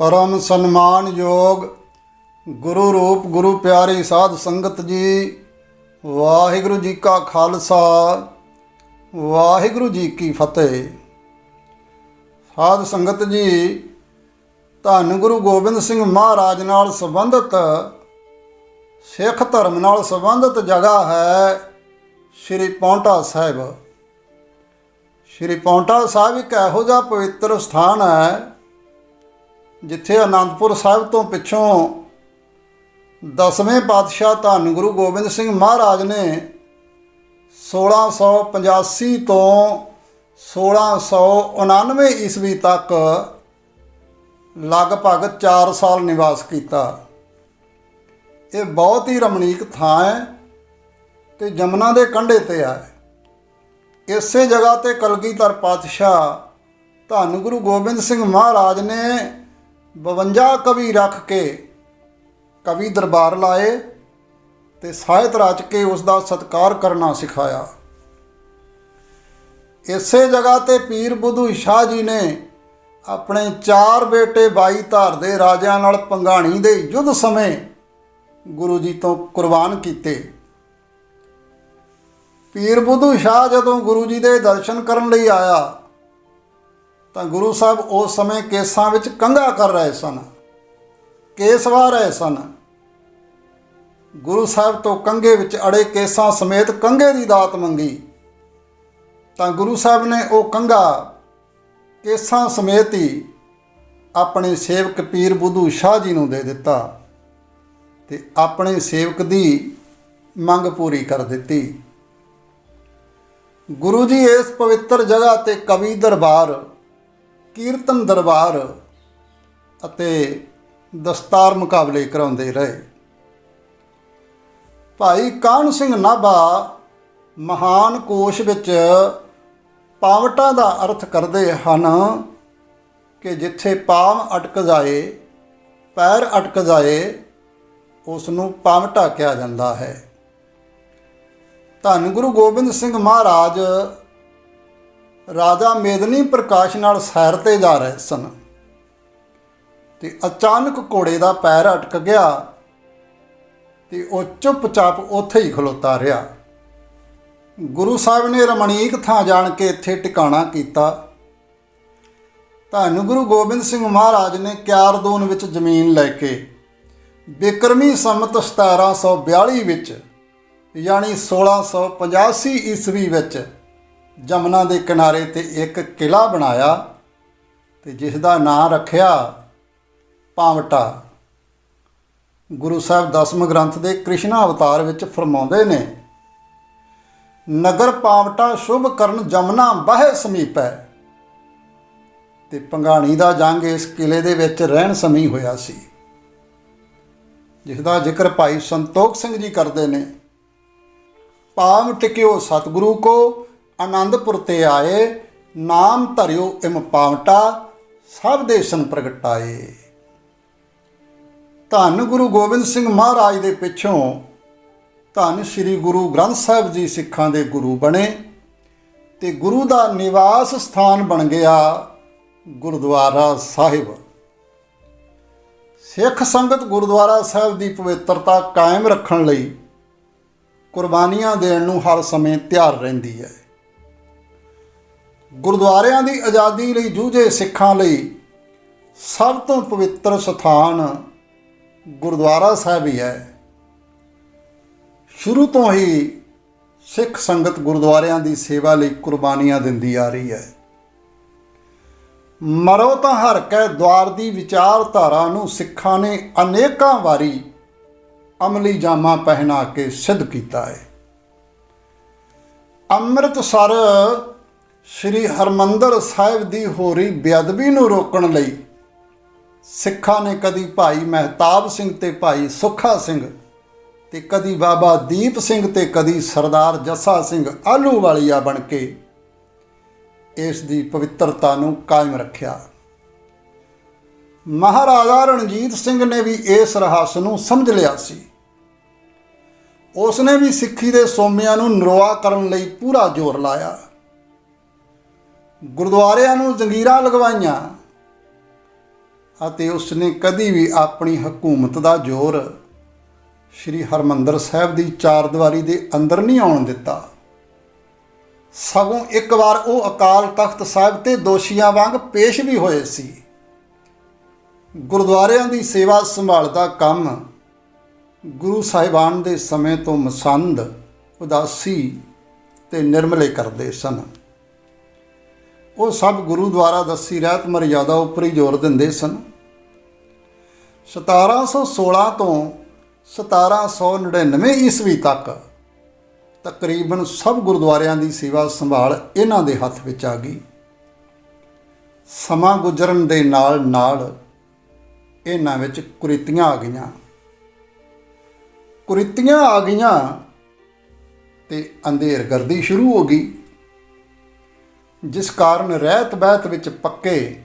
ਪਰਮ ਸਨਮਾਨ ਯੋਗ ਗੁਰੂ ਰੂਪ ਗੁਰੂ ਪਿਆਰੀ ਸਾਧ ਸੰਗਤ ਜੀ, ਵਾਹਿਗੁਰੂ ਜੀ ਕਾ ਖਾਲਸਾ, ਵਾਹਿਗੁਰੂ ਜੀ ਕੀ ਫਤਿਹ। ਸਾਧ ਸੰਗਤ ਜੀ, ਧੰਨ ਗੁਰੂ ਗੋਬਿੰਦ ਸਿੰਘ ਮਹਾਰਾਜ ਨਾਲ ਸੰਬੰਧਿਤ, ਸਿੱਖ ਧਰਮ ਨਾਲ ਸੰਬੰਧਿਤ ਜਗ੍ਹਾ ਹੈ ਸ੍ਰੀ ਪੌਂਟਾ ਸਾਹਿਬ। ਸ੍ਰੀ ਪੌਂਟਾ ਸਾਹਿਬ ਇੱਕ ਇਹੋ ਜਿਹਾ ਪਵਿੱਤਰ ਸਥਾਨ ਹੈ ਜਿੱਥੇ ਆਨੰਦਪੁਰ ਸਾਹਿਬ ਤੋਂ ਪਿੱਛੋਂ ਦਸਵੇਂ ਪਾਤਸ਼ਾਹ ਧੰਨ ਗੁਰੂ ਗੋਬਿੰਦ ਸਿੰਘ ਮਹਾਰਾਜ ਨੇ 1685 ਤੋਂ 1699 ਈਸਵੀ ਤੱਕ ਲਗਭਗ 4 ਸਾਲ ਨਿਵਾਸ ਕੀਤਾ। ਇਹ ਬਹੁਤ ਹੀ ਰਮਣੀਕ ਥਾਂ ਹੈ ਤੇ ਜਮਨਾ ਦੇ ਕੰਢੇ ਤੇ ਹੈ ਇਸੇ ਜਗ੍ਹਾ ਤੇ ਕਲਗੀਧਰ ਪਾਤਸ਼ਾਹ ਧੰਨ ਗੁਰੂ ਗੋਬਿੰਦ ਸਿੰਘ ਮਹਾਰਾਜ ਨੇ 52 ਕਵੀ ਰੱਖ ਕੇ ਕਵੀ ਦਰਬਾਰ ਲਾਏ ਤੇ ਸਾਹਿਤ ਰਚ ਕੇ ਉਸ ਦਾ ਸਤਿਕਾਰ ਕਰਨਾ ਸਿਖਾਇਆ। ਇਸੇ ਜਗ੍ਹਾ ਤੇ ਪੀਰ ਬੁੱਧੂ ਸ਼ਾਹ ਜੀ ਨੇ ਆਪਣੇ ਚਾਰ ਬੇਟੇ ਬਾਈ ਧਾਰ ਦੇ ਰਾਜਿਆਂ ਨਾਲ ਪੰਗਾਣੀ ਦੇ ਯੁੱਧ ਸਮੇਂ ਗੁਰੂ ਜੀ ਤੋਂ ਕੁਰਬਾਨ ਕੀਤੇ। ਪੀਰ ਬੁੱਧੂ ਸ਼ਾਹ ਜਦੋਂ ਗੁਰੂ ਜੀ ਦੇ ਦਰਸ਼ਨ ਕਰਨ ਲਈ ਆਇਆ ਤਾਂ ਗੁਰੂ ਸਾਹਿਬ ਉਸ ਸਮੇਂ ਕੇਸਾਂ ਵਿੱਚ ਕੰਘਾ ਕਰ ਰਹੇ ਸਨ, ਕੇਸ ਵਾਹ ਰਹੇ ਸਨ। ਗੁਰੂ ਸਾਹਿਬ ਤੋਂ ਕੰਘੇ ਵਿੱਚ ਅੜੇ ਕੇਸਾਂ ਸਮੇਤ ਕੰਘੇ ਦੀ ਦਾਤ ਮੰਗੀ। ਤਾਂ ਗੁਰੂ ਸਾਹਿਬ ਨੇ ਉਹ ਕੰਘਾ ਕੇਸਾਂ ਸਮੇਤ ਹੀ ਆਪਣੇ ਸੇਵਕ ਪੀਰ ਬੁੱਧੂ ਸ਼ਾਹ ਜੀ ਨੂੰ ਦੇ ਦਿੱਤਾ ਤੇ ਆਪਣੇ ਸੇਵਕ ਦੀ ਮੰਗ ਪੂਰੀ ਕਰ ਦਿੱਤੀ। ਗੁਰੂ ਜੀ ਇਸ ਪਵਿੱਤਰ ਜਗ੍ਹਾ ਤੇ ਕਵੀ ਦਰਬਾਰ ਕੀਰਤਨ ਦਰਬਾਰ ਅਤੇ ਦਸਤਾਰ ਮੁਕਾਬਲੇ ਕਰਾਉਂਦੇ ਰਹੇ। ਭਾਈ ਕਾਹਨ ਸਿੰਘ ਨਾਭਾ ਮਹਾਨ ਕੋਸ਼ ਵਿੱਚ ਪਾਵਟਾਂ ਦਾ ਅਰਥ ਕਰਦੇ ਹਨ ਕਿ ਜਿੱਥੇ ਪਾਵ ਅਟਕ ਜਾਏ, ਪੈਰ ਅਟਕ ਜਾਏ ਉਸ ਨੂੰ ਪਾਵਟਾ ਕਿਹਾ ਜਾਂਦਾ ਹੈ। ਧੰਨ ਗੁਰੂ ਗੋਬਿੰਦ ਸਿੰਘ ਮਹਾਰਾਜ ਰਾਜਾ ਮੇਦਨੀ ਪ੍ਰਕਾਸ਼ ਨਾਲ ਸੈਰ ਤੇ ਜਾ ਰਹੇ ਸਨ। ਤੇ ਅਚਾਨਕ ਘੋੜੇ ਦਾ ਪੈਰ ਅਟਕ ਗਿਆ ਤੇ ਉਹ ਚੁੱਪਚਾਪ ਉੱਥੇ ਹੀ ਖਲੋਤਾ ਰਿਹਾ। ਗੁਰੂ ਸਾਹਿਬ ਨੇ ਰਮਣੀਕ ਥਾਂ ਜਾਣ ਕੇ ਇੱਥੇ ਟਿਕਾਣਾ ਕੀਤਾ। ਧੰਨ ਗੁਰੂ ਗੋਬਿੰਦ ਸਿੰਘ ਮਹਾਰਾਜ ਨੇ ਕਿਆਰਦੋਨ ਵਿੱਚ ਜ਼ਮੀਨ ਲੈ ਕੇ ਬਿਕਰਮੀ ਸੰਮਤ 1742 ਵਿੱਚ, ਯਾਨੀ 1685 ਈਸਵੀ ਵਿੱਚ ਜਮਨਾ ਦੇ ਕਿਨਾਰੇ ਤੇ ਇੱਕ ਕਿਲਾ ਬਣਾਇਆ ਤੇ ਜਿਸ ਦਾ ਨਾਂ ਰੱਖਿਆ ਪਾਵਟਾ। ਗੁਰੂ ਸਾਹਿਬ ਦਸਮ ਗ੍ਰੰਥ ਦੇ ਕ੍ਰਿਸ਼ਨਾ ਅਵਤਾਰ ਵਿੱਚ ਫਰਮਾਉਂਦੇ ਨੇ, ਨਗਰ ਪਾਵਟਾ ਸ਼ੁਭ ਕਰਨ ਜਮਨਾ ਬਾਹੇ ਸਮੀਪ। ਹੈ ਤੇ ਪੰਗਾਣੀ ਦਾ ਜੰਗ ਇਸ ਕਿਲੇ ਦੇ ਵਿੱਚ ਰਹਿਣ ਸਮੀ ਹੋਇਆ ਸੀ। ਜਿਸ ਦਾ ਜ਼ਿਕਰ ਭਾਈ ਸੰਤੋਖ ਸਿੰਘ ਜੀ ਕਰਦੇ ਨੇ ਪਾਮ ਟਿਕਿਓ ਸਤਿਗੁਰੂ ਕੋ ਆਨੰਦਪੁਰ ਤੇ ਆਏ, ਨਾਮ ਧਰਿਓ ਇਮ ਪਾਵਟਾ, ਸਭ ਦੇਸ਼ਨ ਪ੍ਰਗਟਾਏ। ਧੰਨ ਗੁਰੂ ਗੋਬਿੰਦ ਸਿੰਘ ਮਹਾਰਾਜ ਦੇ ਪਿੱਛੋਂ, ਧੰਨ ਸ੍ਰੀ ਗੁਰੂ ਗ੍ਰੰਥ ਸਾਹਿਬ ਜੀ ਸਿੱਖਾਂ ਦੇ ਗੁਰੂ ਬਣੇ ਤੇ ਗੁਰੂ ਦਾ ਨਿਵਾਸ ਸਥਾਨ ਬਣ ਗਿਆ ਗੁਰਦੁਆਰਾ ਸਾਹਿਬ। ਸਿੱਖ ਸੰਗਤ ਗੁਰਦੁਆਰਾ ਸਾਹਿਬ ਦੀ ਪਵਿੱਤਰਤਾ ਕਾਇਮ ਰੱਖਣ ਲਈ ਕੁਰਬਾਨੀਆਂ ਦੇਣ ਨੂੰ ਹਰ ਸਮੇਂ ਤਿਆਰ ਰਹਿੰਦੀ ਹੈ। ਗੁਰਦੁਆਰਿਆਂ ਦੀ ਆਜ਼ਾਦੀ ਲਈ ਜੂਝੇ ਸਿੱਖਾਂ ਲਈ ਸਭ ਤੋਂ ਪਵਿੱਤਰ ਸਥਾਨ ਗੁਰਦੁਆਰਾ ਸਾਹਿਬ ਹੀ ਹੈ। ਸ਼ੁਰੂ ਤੋਂ ਹੀ ਸਿੱਖ ਸੰਗਤ ਗੁਰਦੁਆਰਿਆਂ ਦੀ ਸੇਵਾ ਲਈ ਕੁਰਬਾਨੀਆਂ ਦਿੰਦੀ ਆ ਰਹੀ ਹੈ। ਮਰੋ ਤਾਂ ਹਰ ਕੈ ਦਵਾਰ ਦੀ ਵਿਚਾਰਧਾਰਾ ਨੂੰ ਸਿੱਖਾਂ ਨੇ ਅਨੇਕਾਂ ਵਾਰੀ ਅਮਲੀ ਜਾਮਾ ਪਹਿਨਾ ਕੇ ਸਿੱਧ ਕੀਤਾ ਹੈ। ਅੰਮ੍ਰਿਤਸਰ ਸ੍ਰੀ ਹਰਮੰਦਰ ਸਾਹਿਬ ਦੀ ਹੋ ਰਹੀ ਬੇਅਦਬੀ ਨੂੰ ਰੋਕਣ ਲਈ ਸਿੱਖਾਂ ਨੇ ਕਦੀ ਭਾਈ ਮਹਿਤਾਬ ਸਿੰਘ ਤੇ ਭਾਈ ਸੁੱਖਾ ਸਿੰਘ ਤੇ ਕਦੀ ਬਾਬਾ ਦੀਪ ਸਿੰਘ ਤੇ ਕਦੀ ਸਰਦਾਰ ਜੱਸਾ ਸਿੰਘ ਆਲੂਵਾਲੀਆ ਬਣ ਕੇ ਇਸ ਦੀ ਪਵਿੱਤਰਤਾ ਨੂੰ ਕਾਇਮ ਰੱਖਿਆ। ਮਹਾਰਾਜਾ ਰਣਜੀਤ ਸਿੰਘ ਨੇ ਵੀ ਇਸ ਰਹੱਸ ਨੂੰ ਸਮਝ ਲਿਆ ਸੀ। ਉਸ ਨੇ ਵੀ ਸਿੱਖੀ ਦੇ ਸੋਮਿਆਂ ਨੂੰ ਨਰੋਆ ਕਰਨ ਲਈ ਪੂਰਾ ਜ਼ੋਰ ਲਾਇਆ। ਗੁਰਦੁਆਰਿਆਂ ਨੂੰ ਜੰਗੀਰਾਂ ਲਗਵਾਈਆਂ ਅਤੇ ਉਸਨੇ ਕਦੀ ਵੀ ਆਪਣੀ ਹਕੂਮਤ ਦਾ ਜ਼ੋਰ ਸ੍ਰੀ ਹਰਮੰਦਰ ਸਾਹਿਬ ਦੀ ਚਾਰ ਦੀਵਾਰੀ ਦੇ ਅੰਦਰ ਨਹੀਂ ਆਉਣ ਦਿੱਤਾ। ਸਗੋਂ ਇੱਕ ਵਾਰ ਉਹ ਅਕਾਲ ਤਖਤ ਸਾਹਿਬ ਤੇ ਦੋਸ਼ੀਆਂ ਵਾਂਗ ਪੇਸ਼ ਵੀ ਹੋਏ ਸੀ। ਗੁਰਦੁਆਰਿਆਂ ਦੀ ਸੇਵਾ ਸੰਭਾਲ ਦਾ ਕੰਮ ਗੁਰੂ ਸਾਹਿਬਾਨ ਦੇ ਸਮੇਂ ਤੋਂ ਮਸੰਦ, ਉਦਾਸੀ ਤੇ ਨਿਰਮਲੇ ਕਰਦੇ ਸਨ। ਉਹ ਸਭ ਗੁਰੂ ਦੁਆਰਾ ਦੱਸੀ ਰਹਿਤ ਮਰਜ਼ਾਦਾ ਉੱਪਰ ਹੀ ਜ਼ੋਰ ਦਿੰਦੇ ਸਨ। 1716 ਤੋਂ 1799 ਈਸਵੀ ਤੱਕ ਤਕਰੀਬਨ ਸਭ ਗੁਰਦੁਆਰਿਆਂ ਦੀ ਸੇਵਾ ਸੰਭਾਲ ਇਹਨਾਂ ਦੇ ਹੱਥ ਵਿੱਚ ਆ ਗਈ। ਸਮਾਂ ਗੁਜ਼ਰਨ ਦੇ ਨਾਲ ਨਾਲ ਇਹਨਾਂ ਵਿੱਚ ਕੁਰੀਤੀਆਂ ਆ ਗਈਆਂ। ਕੁਰੀਤੀਆਂ ਆ ਗਈਆਂ ਤੇ ਅੰਧੇਰਗਰਦੀ ਸ਼ੁਰੂ ਹੋ ਗਈ। ਜਿਸ ਕਾਰਨ ਰਹਿਤ ਬਹਿਤ ਵਿੱਚ ਪੱਕੇ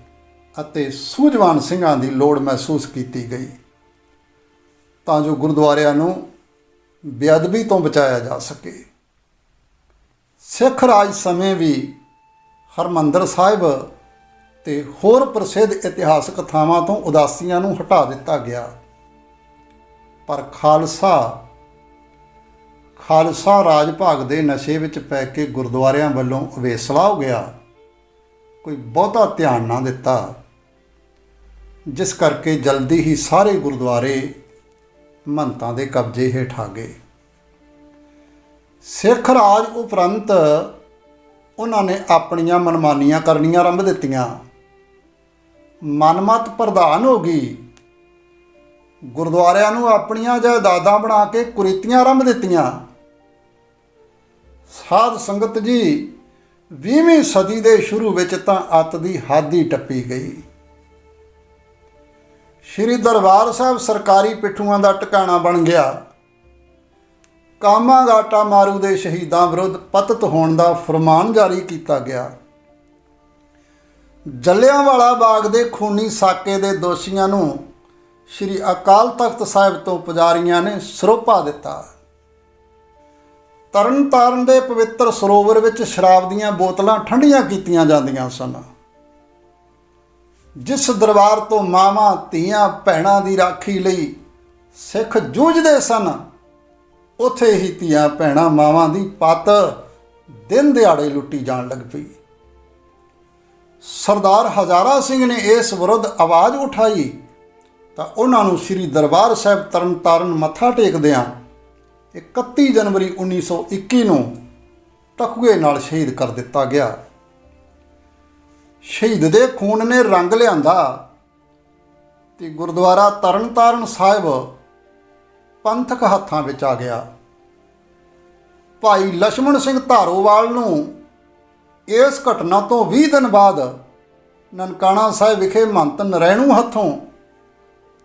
ਅਤੇ ਸੂਝਵਾਨ ਸਿੰਘਾਂ ਦੀ ਲੋੜ ਮਹਿਸੂਸ ਕੀਤੀ ਗਈ। ਤਾਂ ਜੋ ਗੁਰਦੁਆਰਿਆਂ ਨੂੰ ਬੇਅਦਬੀ ਤੋਂ ਬਚਾਇਆ ਜਾ ਸਕੇ। ਸਿੱਖ ਰਾਜ ਸਮੇਂ ਵੀ ਹਰਮੰਦਰ ਸਾਹਿਬ ਤੇ ਹੋਰ ਪ੍ਰਸਿੱਧ ਇਤਿਹਾਸਕ ਥਾਵਾਂ ਤੋਂ ਉਦਾਸੀਆਂ ਨੂੰ ਹਟਾ ਦਿੱਤਾ ਗਿਆ। ਪਰ ਖਾਲਸਾ ਖਾਲਸਾ ਰਾਜ ਭਾਗ ਦੇ ਨਸ਼ੇ ਵਿੱਚ ਪੈ ਕੇ ਗੁਰਦੁਆਰਿਆਂ ਵੱਲੋਂ ਅਵੇਸਲਾ ਹੋ ਗਿਆ। ਕੋਈ ਬਹੁਤਾ ਧਿਆਨ ਨਾ ਦਿੱਤਾ। ਜਿਸ ਕਰਕੇ ਜਲਦੀ ਹੀ ਸਾਰੇ ਗੁਰਦੁਆਰੇ ਮੰਤਾਂ ਦੇ ਕਬਜ਼ੇ ਹੇਠ ਆ ਗਏ। ਸਿੱਖ ਰਾਜ ਉਪਰੰਤ ਉਹਨਾਂ ਨੇ ਆਪਣੀਆਂ ਮਨਮਾਨੀਆਂ ਕਰਨੀਆਂ ਆਰੰਭ ਦਿੱਤੀਆਂ। ਮਨਮਤ ਪ੍ਰਧਾਨ ਹੋ ਗਈ। ਗੁਰਦੁਆਰਿਆਂ ਨੂੰ ਆਪਣੀਆਂ ਜਾਇਦਾਦਾਂ ਬਣਾ ਕੇ ਕੁਰੀਤੀਆਂ ਆਰੰਭ ਦਿੱਤੀਆਂ। ਸਾਧ ਸੰਗਤ ਜੀ 20ਵੀਂ ਸਦੀ ਦੇ ਸ਼ੁਰੂ ਵਿੱਚ ਤਾਂ ਅੱਤ ਦੀ ਹੱਦ ਹੀ ਟੱਪੀ ਗਈ। ਸ਼੍ਰੀ ਦਰਬਾਰ ਸਾਹਿਬ ਸਰਕਾਰੀ ਪਿੱਠੂਆਂ ਦਾ ਟਿਕਾਣਾ ਬਣ ਗਿਆ। ਕਾਮਾਗਾਟਾ ਮਾਰੂ ਦੇ ਸ਼ਹੀਦਾਂ ਵਿਰੁੱਧ ਪਤਤ ਹੋਣ ਦਾ ਫਰਮਾਨ ਜਾਰੀ ਕੀਤਾ ਗਿਆ। ਜੱਲਿਆਂਵਾਲਾ ਬਾਗ ਦੇ ਖੂਨੀ ਸਾਕੇ ਦੇ ਦੋਸ਼ੀਆਂ ਨੂੰ ਸ਼੍ਰੀ ਅਕਾਲ ਤਖਤ ਸਾਹਿਬ ਤੋਂ ਪੁਜਾਰੀਆਂ ਨੇ ਸਰੋਪਾ ਦਿੱਤਾ। ਤਰਨਤਾਰਨ ਦੇ ਪਵਿੱਤਰ ਸਰੋਵਰ ਵਿੱਚ ਸ਼ਰਾਬ ਦੀਆਂ ਬੋਤਲਾਂ ਠੰਡੀਆਂ ਕੀਤੀਆਂ ਜਾਂਦੀਆਂ ਸਨ। ਜਿਸ ਦਰਬਾਰ ਤੋਂ ਮਾਵਾਂ, ਧੀਆਂ, ਭੈਣਾਂ ਦੀ ਰਾਖੀ ਲਈ ਸਿੱਖ ਜੂਝਦੇ ਸਨ, ਉਥੇ ਹੀ ਧੀਆਂ, ਭੈਣਾਂ, ਮਾਵਾਂ ਦੀ ਪੱਤ ਦਿਨ ਦਿਹਾੜੇ ਲੁੱਟੀ ਜਾਣ ਲੱਗ ਪਈ। ਸਰਦਾਰ ਹਜ਼ਾਰਾ ਸਿੰਘ ਨੇ ਇਸ ਵਿਰੁੱਧ ਆਵਾਜ਼ ਉਠਾਈ। ਤਾਂ ਉਹਨਾਂ ਨੂੰ ਸ੍ਰੀ ਦਰਬਾਰ ਸਾਹਿਬ ਤਰਨਤਾਰਨ ਮੱਥਾ ਟੇਕਦਿਆਂ 31 ਜਨਵਰੀ 1921 ਨੂੰ ਟਕੂਏ ਨਾਲ ਸ਼ਹੀਦ ਕਰ ਦਿੱਤਾ ਗਿਆ। ਸ਼ਹੀਦ ਦੇ ਖੂਨ ਨੇ ਰੰਗ ਲਿਆਂਦਾ ਤੇ ਗੁਰਦੁਆਰਾ ਤਰਨਤਾਰਨ ਸਾਹਿਬ ਪੰਥਕ ਹੱਥਾਂ ਵਿੱਚ ਆ ਗਿਆ। ਭਾਈ ਲక్ష్మణ ਸਿੰਘ ਧਾਰੋਵਾਲ ਨੂੰ ਇਸ ਘਟਨਾ ਤੋਂ 20 ਦਿਨ ਬਾਅਦ ਨਨਕਾਣਾ ਸਾਹਿਬ ਵਿਖੇ ਮੰਤ ਨਰੈਣੂ ਹੱਥੋਂ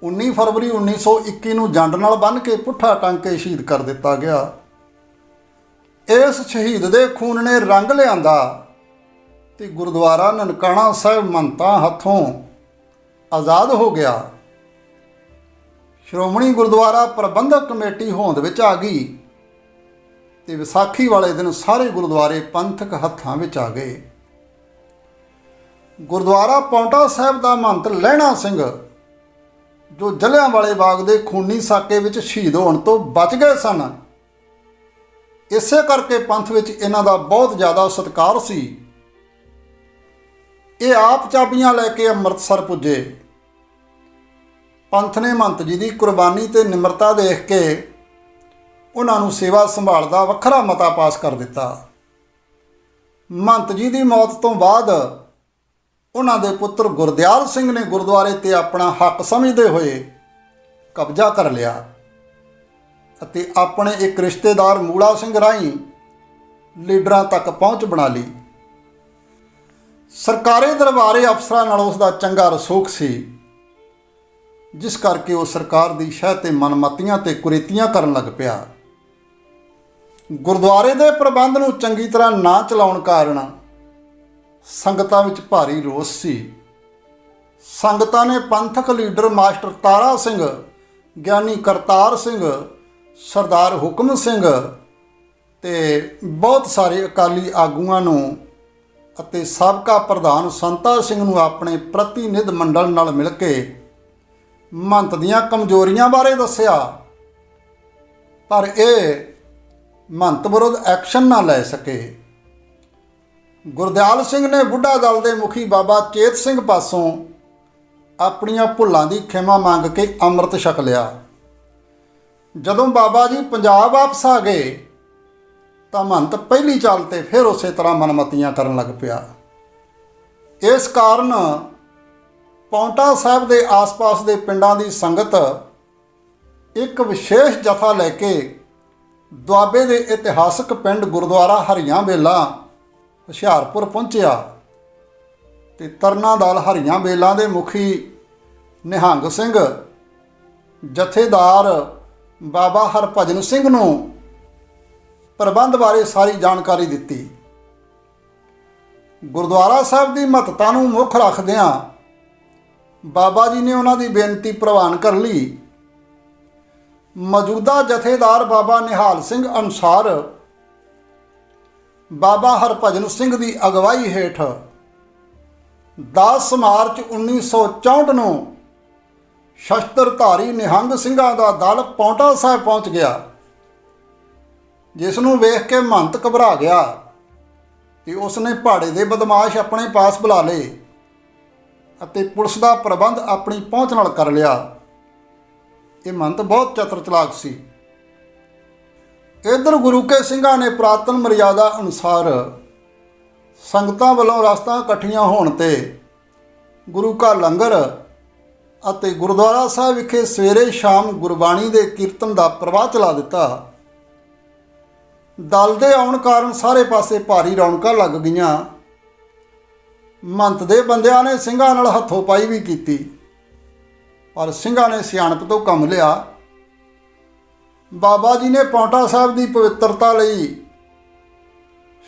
19 ਫਰਵਰੀ 1921 ਨੂੰ ਜੰਡ ਨਾਲ ਬੰਨ੍ਹ ਕੇ ਪੁੱਠਾ ਟੰਗ ਕੇ ਸ਼ਹੀਦ ਕਰ ਦਿੱਤਾ ਗਿਆ। ਇਸ ਸ਼ਹੀਦ ਦੇ ਖੂਨ ਨੇ ਰੰਗ ਲਿਆਂਦਾ ਤੇ ਗੁਰਦੁਆਰਾ ਨਨਕਾਣਾ ਸਾਹਿਬ ਮੰਤਾਂ ਹੱਥੋਂ ਆਜ਼ਾਦ ਹੋ ਗਿਆ। ਸ਼੍ਰੋਮਣੀ ਗੁਰਦੁਆਰਾ ਪ੍ਰਬੰਧਕ ਕਮੇਟੀ ਹੋਂਦ ਵਿੱਚ ਆ ਗਈ ਤੇ ਵਿਸਾਖੀ ਵਾਲੇ ਦਿਨ ਸਾਰੇ ਗੁਰਦੁਆਰੇ ਪੰਥਕ ਹੱਥਾਂ ਵਿੱਚ ਆ ਗਏ। ਗੁਰਦੁਆਰਾ ਪੌਂਟਾ ਸਾਹਿਬ ਦਾ ਮੰਤਰ ਲਹਿਣਾ ਸਿੰਘ ਜੋ ਜਲਿਆਂ ਬਾਗ ਦੇ ਖੂਨੀ ਸਾਕੇ ਵਿੱਚ ਸ਼ਹੀਦ ਹੋਣ ਤੋਂ ਬਚ ਗਏ ਸਨ। ਇਸੇ ਕਰਕੇ ਪੰਥ ਵਿੱਚ ਇਹਨਾਂ ਦਾ ਬਹੁਤ ਜ਼ਿਆਦਾ ਸਤਿਕਾਰ ਸੀ। ਇਹ ਆਪ ਚਾਬੀਆਂ ਲੈ ਕੇ ਅੰਮ੍ਰਿਤਸਰ ਪੁੱਜੇ। ਪੰਥ ਨੇ ਮੰਤ ਜੀ ਦੀ ਕੁਰਬਾਨੀ ਤੇ ਨਿਮਰਤਾ ਦੇਖ ਕੇ ਉਹਨਾਂ ਨੂੰ ਸੇਵਾ ਸੰਭਾਲ ਦਾ ਵੱਖਰਾ ਮਤਾ ਪਾਸ ਕਰ ਦਿੱਤਾ। ਮੰਤ ਜੀ ਦੀ ਮੌਤ ਤੋਂ ਬਾਅਦ ਉਹਨਾਂ ਦੇ ਪੁੱਤਰ ਗੁਰਦਿਆਲ ਸਿੰਘ ਨੇ ਗੁਰਦੁਆਰੇ ਤੇ ਆਪਣਾ ਹੱਕ ਸਮਝਦੇ ਹੋਏ ਕਬਜ਼ਾ ਕਰ ਲਿਆ ਅਤੇ ਆਪਣੇ ਇੱਕ ਰਿਸ਼ਤੇਦਾਰ ਮੂਲਾ ਸਿੰਘ ਰਾਹੀਂ ਲੀਡਰਾਂ ਤੱਕ ਪਹੁੰਚ ਬਣਾ ਲਈ। ਸਰਕਾਰੀ ਦਰਬਾਰੇ ਅਫਸਰਾਂ ਨਾਲ ਉਸ ਦਾ ਚੰਗਾ ਰਸੂਖ ਸੀ, ਜਿਸ ਕਰਕੇ ਉਹ ਸਰਕਾਰ ਦੀ ਸ਼ਹਿ ਤੇ ਮਨਮਤੀਆਂ ਤੇ ਕੁਰੀਤੀਆਂ ਕਰਨ ਲੱਗ ਪਿਆ। ਗੁਰਦੁਆਰੇ ਦੇ ਪ੍ਰਬੰਧ ਨੂੰ ਚੰਗੀ ਤਰ੍ਹਾਂ ਨਾ ਚਲਾਉਣ ਕਾਰਨ ਸੰਗਤਾਂ ਵਿੱਚ ਭਾਰੀ ਰੋਸ ਸੀ। ਸੰਗਤਾਂ ਨੇ ਪੰਥਕ ਲੀਡਰ ਮਾਸਟਰ ਤਾਰਾ ਸਿੰਘ, ਗਿਆਨੀ ਕਰਤਾਰ ਸਿੰਘ, ਸਰਦਾਰ ਹੁਕਮ ਸਿੰਘ ਤੇ ਬਹੁਤ ਸਾਰੇ ਅਕਾਲੀ ਆਗੂਆਂ ਨੂੰ ਅਤੇ ਸਾਬਕਾ ਪ੍ਰਧਾਨ ਸੰਤਾ ਸਿੰਘ ਨੂੰ ਆਪਣੇ ਪ੍ਰਤੀਨਿਧ ਮੰਡਲ ਨਾਲ ਮਿਲ ਕੇ ਮੰਤ ਦੀਆਂ ਕਮਜ਼ੋਰੀਆਂ ਬਾਰੇ ਦੱਸਿਆ। ਪਰ ਇਹ ਮੰਤ ਵਿਰੁੱਧ ਐਕਸ਼ਨ ਨਾ ਲੈ ਸਕੇ। ਗੁਰਦਿਆਲ ਸਿੰਘ ਨੇ ਬੁੱਢਾ ਦਲ ਦੇ ਮੁਖੀ ਬਾਬਾ ਚੇਤ ਸਿੰਘ ਪਾਸੋਂ ਆਪਣੀਆਂ ਭੁੱਲਾਂ ਦੀ ਖਿਮਾ ਮੰਗ ਕੇ ਅੰਮ੍ਰਿਤ ਛਕ ਲਿਆ। ਜਦੋਂ ਬਾਬਾ ਜੀ ਪੰਜਾਬ ਵਾਪਸ ਆ ਗਏ, ਤਾਂ ਮਹੰਤ ਪਹਿਲੀ ਚਾਲ ਤੇ ਫਿਰ ਉਸੇ ਤਰ੍ਹਾਂ ਮਨਮਤੀਆਂ ਕਰਨ ਲੱਗ ਪਿਆ। ਇਸ ਕਾਰਨ ਪੌਂਟਾ ਸਾਹਿਬ ਦੇ ਆਸ-ਪਾਸ ਦੇ ਪਿੰਡਾਂ ਦੀ ਸੰਗਤ ਇੱਕ ਵਿਸ਼ੇਸ਼ ਜਥਾ ਲੈ ਕੇ ਦੁਆਬੇ ਦੇ ਇਤਿਹਾਸਕ ਪਿੰਡ ਗੁਰਦੁਆਰਾ ਹਰੀਆਂ ਬੇਲਾ ਹੁਸ਼ਿਆਰਪੁਰ ਪਹੁੰਚਿਆ ਤੇ ਤਰਨਾ ਦਲ ਹਰੀਆਂ ਬੇਲਾਂ ਦੇ ਮੁਖੀ ਨਿਹੰਗ ਸਿੰਘ, ਜਥੇਦਾਰ ਬਾਬਾ ਹਰਭਜਨ ਸਿੰਘ ਨੂੰ ਪ੍ਰਬੰਧ ਬਾਰੇ ਸਾਰੀ ਜਾਣਕਾਰੀ ਦਿੱਤੀ। ਗੁਰਦੁਆਰਾ ਸਾਹਿਬ ਦੀ ਮਹੱਤਤਾ ਨੂੰ ਮੁੱਖ ਰੱਖਦਿਆਂ ਬਾਬਾ ਜੀ ਨੇ ਉਹਨਾਂ ਦੀ ਬੇਨਤੀ ਪ੍ਰਵਾਨ ਕਰ ਲਈ। ਮੌਜੂਦਾ ਜਥੇਦਾਰ ਬਾਬਾ ਨਿਹਾਲ ਸਿੰਘ ਅਨਸਾਰ ਬਾਬਾ ਹਰਭਜਨ ਸਿੰਘ ਦੀ ਅਗਵਾਈ ਹੇਠ 10 ਮਾਰਚ 1964 ਨੂੰ ਸ਼ਸਤਰਧਾਰੀ ਨਿਹੰਗ ਸਿੰਘਾਂ ਦਾ ਦਲ ਪੌਂਟਾ ਸਾਹਿਬ ਪਹੁੰਚ ਗਿਆ ਜਿਸ ਨੂੰ ਵੇਖ ਕੇ ਮਹੰਤ ਘਬਰਾ ਗਿਆ ਤੇ ਉਸਨੇ ਪਹਾੜੇ ਦੇ ਬਦਮਾਸ਼ ਆਪਣੇ ਪਾਸ ਬੁਲਾ ਲਏ ਅਤੇ ਪੁਲਿਸ ਦਾ ਪ੍ਰਬੰਧ ਆਪਣੀ ਪਹੁੰਚ ਨਾਲ ਕਰ ਲਿਆ। ਇਹ ਮਹੰਤ ਬਹੁਤ ਚਤਰ ਚਲਾਕ ਸੀ। ਇਧਰ ਗੁਰੂ ਕੇ ਸਿੰਘਾਂ ਨੇ ਪ੍ਰਾਤਨ ਮਰਿਆਦਾ ਅਨੁਸਾਰ ਸੰਗਤਾਂ ਵੱਲੋਂ ਰਸਤਾਂ ਇਕੱਠੀਆਂ ਹੋਣ ਤੇ ਗੁਰੂ ਕਾ ਲੰਗਰ ਅਤੇ ਗੁਰਦੁਆਰਾ ਸਾਹਿਬ ਵਿਖੇ ਸਵੇਰੇ ਸ਼ਾਮ ਗੁਰਬਾਣੀ ਦੇ ਕੀਰਤਨ ਦਾ ਪ੍ਰਵਾਹ ਚਲਾ ਦਿੱਤਾ। ਦਲ ਦੇ ਆਉਣ ਕਾਰਨ ਸਾਰੇ ਪਾਸੇ ਭਾਰੀ ਰੌਣਕਾਂ ਲੱਗ ਗਈਆਂ। ਮੰਤ ਦੇ ਬੰਦਿਆਂ ਨੇ ਸਿੰਘਾਂ ਨਾਲ ਹੱਥੋਂ ਪਾਈ ਵੀ ਕੀਤੀ। ਪਰ ਸਿੰਘਾਂ ਨੇ ਸਿਆਣਪ ਤੋਂ ਕੰਮ ਲਿਆ। ਬਾਬਾ ਜੀ ਨੇ ਪੌਂਟਾ ਸਾਹਿਬ ਦੀ ਪਵਿੱਤਰਤਾ ਲਈ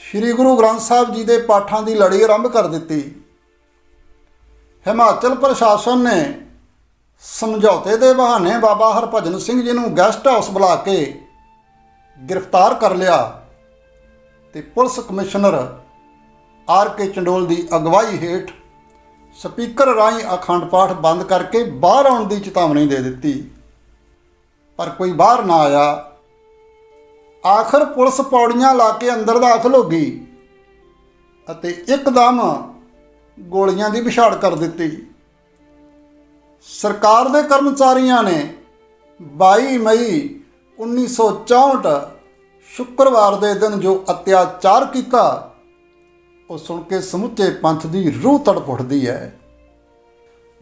ਸ੍ਰੀ ਗੁਰੂ ਗ੍ਰੰਥ ਸਾਹਿਬ ਜੀ ਦੇ ਪਾਠਾਂ ਦੀ ਲੜੀ ਆਰੰਭ ਕਰ ਦਿੱਤੀ। ਹਿਮਾਚਲ ਪ੍ਰਸ਼ਾਸਨ ਨੇ ਸਮਝੌਤੇ ਦੇ ਬਹਾਨੇ ਬਾਬਾ ਹਰਭਜਨ ਸਿੰਘ ਜੀ ਨੂੰ ਗੈਸਟ ਹਾਊਸ ਬੁਲਾ ਕੇ ਗ੍ਰਿਫਤਾਰ ਕਰ ਲਿਆ ਤੇ police commissioner R K Chandol ਦੀ ਅਗਵਾਈ ਹੇਠ ਸਪੀਕਰ ਰਾਹੀਂ ਅਖੰਡ ਪਾਠ ਬੰਦ ਕਰਕੇ ਬਾਹਰ ਆਉਣ ਦੀ ਚੇਤਾਵਨੀ ਦੇ ਦਿੱਤੀ। ਪਰ ਕੋਈ ਬਾਹਰ ਨਾ ਆਇਆ। ਆਖਰ ਪੁਲਿਸ ਪੌੜੀਆਂ ਲਾ ਕੇ ਅੰਦਰ ਦਾਖਲ ਹੋ ਗਈ ਅਤੇ ਇੱਕਦਮ ਗੋਲੀਆਂ ਦੀ ਵਿਛਾੜ ਕਰ ਦਿੱਤੀ। ਸਰਕਾਰ ਦੇ ਕਰਮਚਾਰੀਆਂ ਨੇ 22 ਮਈ 1964 ਸ਼ੁੱਕਰਵਾਰ ਦੇ ਦਿਨ ਜੋ ਅਤਿਆਚਾਰ ਕੀਤਾ, ਉਹ ਸੁਣ ਕੇ ਸਮੁੱਚੇ ਪੰਥ ਦੀ ਰੂਹ ਤੜਪ ਉੱਠਦੀ ਹੈ।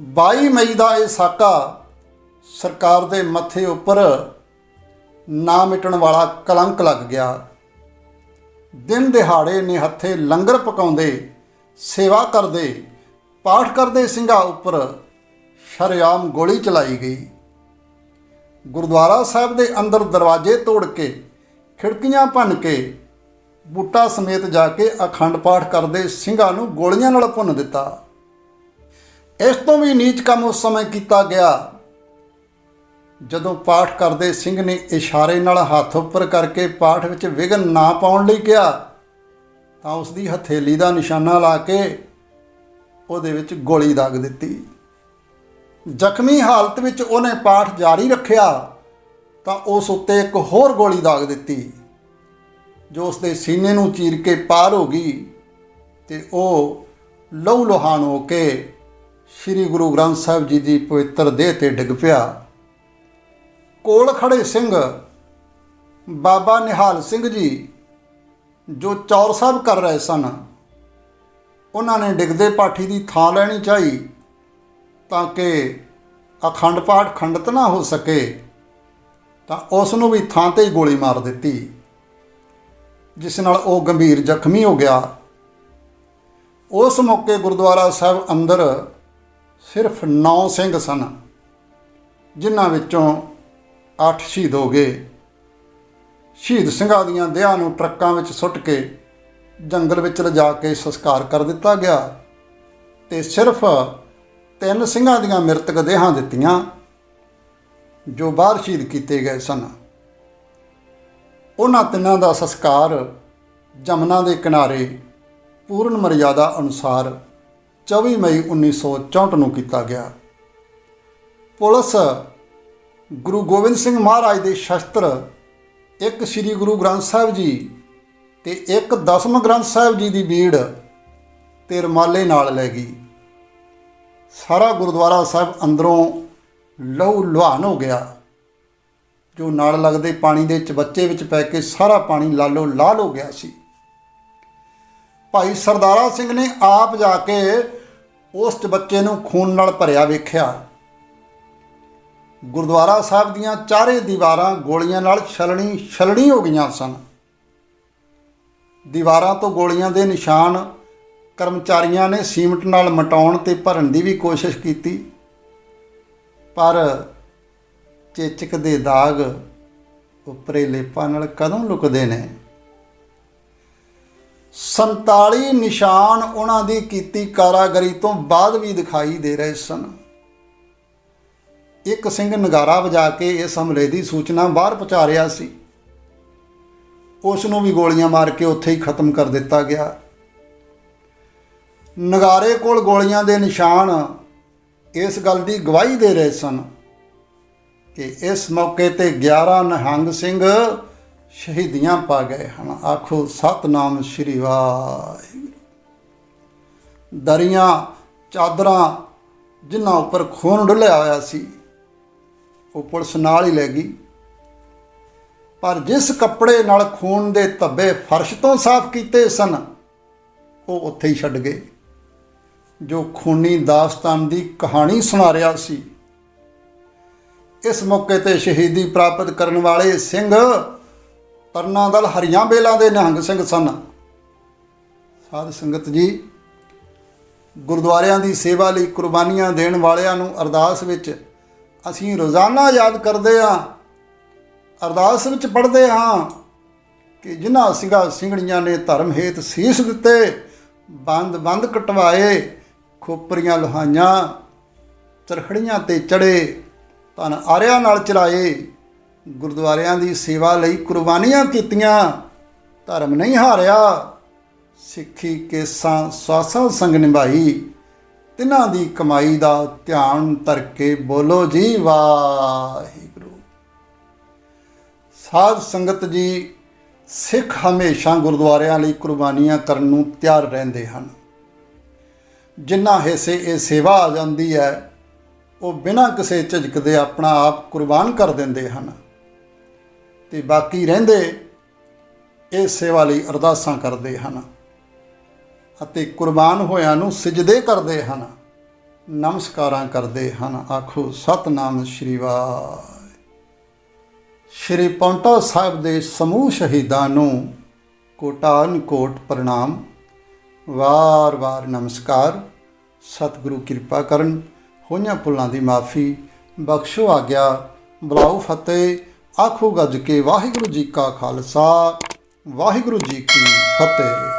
22 ਮਈ ਦਾ ਇਹ ਸਾਕਾ ਸਰਕਾਰ ਦੇ ਮੱਥੇ ਉੱਪਰ ਨਾ ਮਿਟਣ ਵਾਲਾ ਕਲੰਕ ਲੱਗ ਗਿਆ। ਦਿਨ ਦਿਹਾੜੇ ਨੇ ਹੱਥੇ ਲੰਗਰ ਪਕਾਉਂਦੇ, ਸੇਵਾ ਕਰਦੇ, ਪਾਠ ਕਰਦੇ ਸਿੰਘਾਂ ਉੱਪਰ ਸ਼ਰੇਆਮ ਗੋਲੀ ਚਲਾਈ ਗਈ। ਗੁਰਦੁਆਰਾ ਸਾਹਿਬ ਦੇ ਅੰਦਰ ਦਰਵਾਜ਼ੇ ਤੋੜ ਕੇ, ਖਿੜਕੀਆਂ ਭੰਨ ਕੇ, ਬੂਟਾ ਸਮੇਤ ਜਾ ਕੇ ਅਖੰਡ ਪਾਠ ਕਰਦੇ ਸਿੰਘਾਂ ਨੂੰ ਗੋਲੀਆਂ ਨਾਲ ਭੁੰਨ ਦਿੱਤਾ। ਇਸ ਤੋਂ ਵੀ ਨੀਚ ਕੰਮ ਉਸ ਸਮੇਂ ਕੀਤਾ ਗਿਆ। ਜਦੋਂ ਪਾਠ ਕਰਦੇ ਸਿੰਘ ਨੇ ਇਸ਼ਾਰੇ ਨਾਲ ਹੱਥ ਉੱਪਰ ਕਰਕੇ ਪਾਠ ਵਿੱਚ ਵਿਘਨ ਨਾ ਪਾਉਣ ਲਈ ਕਿਹਾ, ਤਾਂ ਉਸ ਦੀ ਹਥੇਲੀ ਦਾ ਨਿਸ਼ਾਨਾ ਲਾ ਕੇ ਉਹਦੇ ਵਿੱਚ ਗੋਲੀ ਦਾਗ ਦਿੱਤੀ। ਜ਼ਖਮੀ ਹਾਲਤ ਵਿੱਚ ਉਹਨੇ ਪਾਠ ਜਾਰੀ ਰੱਖਿਆ, ਤਾਂ ਉਸ ਉੱਤੇ ਇੱਕ ਹੋਰ ਗੋਲੀ ਦਾਗ ਦਿੱਤੀ, ਜੋ ਉਸ ਦੇ ਸੀਨੇ ਨੂੰ ਚੀਰ ਕੇ ਪਾਰ ਹੋ ਗਈ ਤੇ ਉਹ ਲਹੂ ਲੋਹਾਨ ਹੋ ਕੇ ਸ੍ਰੀ ਗੁਰੂ ਗ੍ਰੰਥ ਸਾਹਿਬ ਜੀ ਦੀ ਪਵਿੱਤਰ ਦੇਹ ਤੇ ਡਿੱਗ ਪਿਆ। ਕੋਲ ਖੜੇ ਸਿੰਘ ਬਾਬਾ ਨਿਹਾਲ ਸਿੰਘ ਜੀ, ਜੋ ਚੌਰ ਸਾਹਿਬ ਕਰ ਰਹੇ ਸਨ, ਉਹਨਾਂ ਨੇ ਡਿੱਗਦੇ ਪਾਠੀ ਦੀ ਥਾਂ ਲੈਣੀ ਚਾਹੀ ਤਾਂ ਕਿ ਅਖੰਡ ਪਾਠ ਖੰਡਿਤ ਨਾ ਹੋ ਸਕੇ, ਤਾਂ ਉਸ ਨੂੰ ਵੀ ਥਾਂ ਤੇ ਹੀ ਗੋਲੀ ਮਾਰ ਦਿੱਤੀ, ਜਿਸ ਨਾਲ ਉਹ ਗੰਭੀਰ ਜ਼ਖਮੀ ਹੋ ਗਿਆ। ਉਸ ਮੌਕੇ ਗੁਰਦੁਆਰਾ ਸਾਹਿਬ ਅੰਦਰ ਸਿਰਫ 9 ਸਿੰਘ ਸਨ, ਜਿਨ੍ਹਾਂ ਵਿੱਚੋਂ 8 ਸ਼ਹੀਦ ਹੋ ਗਏ। ਸ਼ਹੀਦ ਸਿੰਘਾਂ ਦੀਆਂ ਦੇਹਾਂ ਨੂੰ ਟਰੱਕਾਂ ਵਿੱਚ ਸੁੱਟ ਕੇ ਜੰਗਲ ਵਿੱਚ ਲਿਜਾ ਕੇ ਸੰਸਕਾਰ ਕਰ ਦਿੱਤਾ ਗਿਆ ਤੇ ਸਿਰਫ ਤਿੰਨ ਸਿੰਘਾਂ ਦੀਆਂ ਮ੍ਰਿਤਕ ਦੇਹਾਂ ਦਿੱਤੀਆਂ ਜੋ ਬਾਹਰ ਸ਼ਹੀਦ ਕੀਤੇ ਗਏ ਸਨ। ਉਹਨਾਂ ਤਿੰਨਾਂ ਦਾ ਸੰਸਕਾਰ ਜਮਨਾ ਦੇ ਕਿਨਾਰੇ ਪੂਰਨ ਮਰਿਆਦਾ ਅਨੁਸਾਰ 24 ਮਈ 1964 ਨੂੰ ਕੀਤਾ ਗਿਆ। ਪੁਲਿਸ ਗੁਰੂ ਗੋਬਿੰਦ ਸਿੰਘ ਮਹਾਰਾਜ ਦੇ ਸ਼ਸਤਰ, ਇੱਕ ਸ੍ਰੀ ਗੁਰੂ ਗ੍ਰੰਥ ਸਾਹਿਬ ਜੀ ਤੇ ਇੱਕ ਦਸਮ ਗ੍ਰੰਥ ਸਾਹਿਬ ਜੀ ਦੀ ਬੀੜ ਤੇ ਰਮਾਲੇ ਨਾਲ ਲੈ ਗਈ। ਸਾਰਾ ਗੁਰਦੁਆਰਾ ਸਾਹਿਬ ਅੰਦਰੋਂ ਲਹੂ ਲੁਹਾਨ ਹੋ ਗਿਆ। ਜੋ ਨਾਲ ਲੱਗਦੇ ਪਾਣੀ ਦੇ ਚਬੱਚੇ ਵਿੱਚ ਪੈ ਕੇ ਸਾਰਾ ਪਾਣੀ ਲਾਲੋ ਲਾਲ ਹੋ ਗਿਆ ਸੀ। ਭਾਈ ਸਰਦਾਰਾ ਸਿੰਘ ਨੇ ਆਪ ਜਾ ਕੇ ਉਸ ਚਬੱਚੇ ਨੂੰ ਖੂਨ ਨਾਲ ਭਰਿਆ ਵੇਖਿਆ। ਗੁਰਦੁਆਰਾ ਸਾਹਿਬ ਦੀਆਂ ਚਾਰੇ ਦੀਵਾਰਾਂ ਗੋਲੀਆਂ ਨਾਲ ਛਲਣੀ ਛਲਣੀ ਹੋ ਗਈਆਂ ਸਨ। ਦੀਵਾਰਾਂ ਤੋਂ ਗੋਲੀਆਂ ਦੇ ਨਿਸ਼ਾਨ ਕਰਮਚਾਰੀਆਂ ਨੇ ਸੀਮਟ ਨਾਲ ਮਟਾਉਣ ਤੇ ਭਰਨ ਦੀ ਵੀ ਕੋਸ਼ਿਸ਼ ਕੀਤੀ, ਪਰ ਚੇਚਕ ਦੇ ਦਾਗ ਉੱਪਰੇ ਲੇਪਾਂ ਨਾਲ ਕਦੋਂ ਲੁਕਦੇ ਨੇ? 47 ਨਿਸ਼ਾਨ ਉਹਨਾਂ ਦੀ ਕੀਤੀ ਕਾਰਾਗਰੀ ਤੋਂ ਬਾਅਦ ਵੀ ਦਿਖਾਈ ਦੇ ਰਹੇ ਸਨ। ਇੱਕ ਸਿੰਘ ਨਗਾਰਾ ਵਜਾ ਕੇ ਇਸ ਹਮਲੇ ਦੀ ਸੂਚਨਾ ਬਾਹਰ ਪਹੁੰਚਾ ਰਿਹਾ ਸੀ। ਉਸ ਨੂੰ ਵੀ ਗੋਲੀਆਂ ਮਾਰ ਕੇ ਉੱਥੇ ਹੀ ਖਤਮ ਕਰ ਦਿੱਤਾ ਗਿਆ। ਨਗਾਰੇ ਕੋਲ ਗੋਲੀਆਂ ਦੇ ਨਿਸ਼ਾਨ ਇਸ ਗੱਲ ਦੀ ਗਵਾਹੀ ਦੇ ਰਹੇ ਸਨ ਕਿ ਇਸ ਮੌਕੇ ਤੇ 11 ਨਿਹੰਗ ਸਿੰਘ ਸ਼ਹੀਦੀਆਂ ਪਾ ਗਏ ਹਨ। ਆਖੋ, ਸਤਨਾਮ ਸ਼੍ਰੀ ਵਾਹਿਗੁਰੂ। ਦਰੀਆਂ ਚਾਦਰਾਂ ਜਿਨ੍ਹਾਂ ਉੱਪਰ ਖੂਨ ਡੁੱਲਿਆ ਹੋਇਆ ਸੀ ਉਹ ਪੁਲਿਸ ਨਾਲ ਹੀ ਲੈ ਗਈ। ਪਰ ਜਿਸ ਕੱਪੜੇ ਨਾਲ ਖੂਨ ਦੇ ਧੱਬੇ ਫਰਸ਼ ਤੋਂ ਸਾਫ਼ ਕੀਤੇ ਸਨ, ਉਹ ਉੱਥੇ ਹੀ ਛੱਡ ਗਏ। ਜੋ ਖੂਨੀ ਦਾਸਤਾਨ ਦੀ ਕਹਾਣੀ ਸੁਣਾ ਰਿਹਾ ਸੀ। ਇਸ ਮੌਕੇ ਤੇ ਸ਼ਹੀਦੀ ਪ੍ਰਾਪਤ ਕਰਨ ਵਾਲੇ ਸਿੰਘ ਤਰਨਾ ਦਲ ਹਰੀਆਂ ਬੇਲਾਂ ਦੇ ਨਿਹੰਗ ਸਿੰਘ ਸਨ। ਸਾਧ ਸੰਗਤ ਜੀ, ਗੁਰਦੁਆਰਿਆਂ ਦੀ ਸੇਵਾ ਲਈ ਕੁਰਬਾਨੀਆਂ ਦੇਣ ਵਾਲਿਆਂ ਨੂੰ ਅਰਦਾਸ ਵਿੱਚ ਅਸੀਂ ਰੋਜ਼ਾਨਾ ਯਾਦ ਕਰਦੇ ਹਾਂ, ਅਰਦਾਸ ਵਿੱਚ ਪੜ੍ਹਦੇ ਹਾਂ ਕਿ ਜਿਨ੍ਹਾਂ ਸਿੰਘਾਂ ਸਿੰਘਣੀਆਂ ਨੇ ਧਰਮ ਹੇਤ ਸੀਸ ਦਿੱਤੇ, ਬੰਦ ਬੰਦ ਕਟਵਾਏ, ਖੋਪਰੀਆਂ ਲੁਹਾਈਆਂ, ਚਰਖੜੀਆਂ ਤੇ ਚੜੇ ਤਨ ਆਰਿਆਂ ਨਾਲ ਚਲਾਏ, ਗੁਰਦੁਆਰਿਆਂ ਦੀ ਸੇਵਾ ਲਈ ਕੁਰਬਾਨੀਆਂ ਕੀਤੀਆਂ, ਧਰਮ ਨਹੀਂ ਹਾਰਿਆ, ਸਿੱਖੀ ਕੇਸਾਂ ਸਵਾਸਾਂ ਸੰਗ ਨਿਭਾਈ। ਤਿਨਾਂ ਦੀ ਕਮਾਈ ਦਾ ਧਿਆਨ ਧਰ ਕੇ ਬੋਲੋ ਜੀ ਵਾਹਿਗੁਰੂ। ਸਾਧ ਸੰਗਤ ਜੀ, ਸਿੱਖ ਹਮੇਸ਼ਾ ਗੁਰਦੁਆਰਿਆਂ ਲਈ ਕੁਰਬਾਨੀਆਂ ਕਰਨ ਨੂੰ ਤਿਆਰ ਰਹਿੰਦੇ ਹਨ। ਜਿਨ੍ਹਾਂ ਹਿੱਸੇ ਇਹ ਸੇਵਾ ਆ ਜਾਂਦੀ ਹੈ, ਉਹ ਬਿਨਾਂ ਕਿਸੇ ਝਿਜਕ ਦੇ ਆਪਣਾ ਆਪ ਕੁਰਬਾਨ ਕਰ ਦਿੰਦੇ ਹਨ। ਤੇ ਬਾਕੀ ਰਹਿੰਦੇ ਇਹ ਸੇਵਾ ਲਈ ਅਰਦਾਸਾਂ ਕਰਦੇ ਹਨ। ਅਤੇ ਕੁਰਬਾਨ ਹੋਇਆਂ ਨੂੰ ਸਜਦੇ ਕਰਦੇ ਹਨ। ਨਮਸਕਾਰਾਂ ਕਰਦੇ ਹਨ। ਆਖੋ, ਸਤਨਾਮ ਸ਼੍ਰੀ ਵਾਹਿ। ਸ਼੍ਰੀ ਪੌਂਟਾ ਸਾਹਿਬ ਦੇ ਸਮੂਹ ਸ਼ਹੀਦਾਂ ਨੂੰ ਕੋਟਾਨ ਕੋਟ ਪ੍ਰਣਾਮ। ਵਾਰ-ਵਾਰ ਨਮਸਕਾਰ। ਸਤਿਗੁਰੂ ਕਿਰਪਾ ਕਰਨ। ਹੋਈਆਂ ਭੁੱਲਾਂ ਦੀ ਮਾਫੀ। ਬਖਸ਼ੋ ਆਗਿਆ। ਬੁਲਾਓ ਫਤਿਹ। ਆਖੋ ਗੱਜ ਕੇ ਵਾਹਿਗੁਰੂ ਜੀ ਕਾ ਖਾਲਸਾ। ਵਾਹਿਗੁਰੂ ਜੀ ਕੀ ਫਤਿਹ।